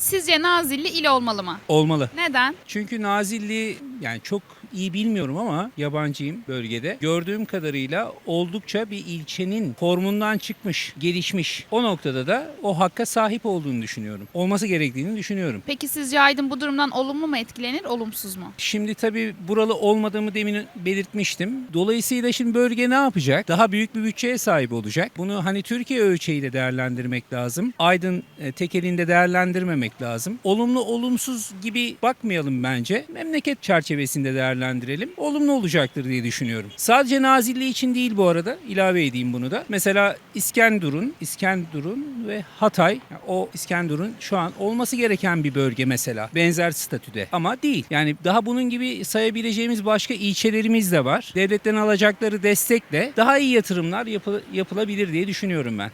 Sizce Nazilli il olmalı mı? Olmalı. Neden? Çünkü Nazilli yani çok iyi bilmiyorum ama yabancıyım bölgede. Gördüğüm kadarıyla oldukça bir ilçenin formundan çıkmış, gelişmiş. O noktada da o hakka sahip olduğunu düşünüyorum. Olması gerektiğini düşünüyorum. Peki sizce Aydın bu durumdan olumlu mu etkilenir, olumsuz mu? Şimdi tabii buralı olmadığımı demin belirtmiştim. Dolayısıyla şimdi bölge ne yapacak? Daha büyük bir bütçeye sahip olacak. Bunu hani Türkiye ölçeğiyle değerlendirmek lazım. Aydın e, tek elinde değerlendirmemek lazım. Olumlu olumsuz gibi bakmayalım bence. Memleket çerçevesinde değerlendirelim. Olumlu olacaktır diye düşünüyorum. Sadece Nazilli için değil bu arada. ilave edeyim bunu da. Mesela İskenderun, İskenderun ve Hatay. Yani o İskenderun şu an olması gereken bir bölge mesela. Benzer statüde. Ama değil. Yani daha bunun gibi sayabileceğimiz başka ilçelerimiz de var. Devletten alacakları destekle daha iyi yatırımlar yapı- yapılabilir diye düşünüyorum ben.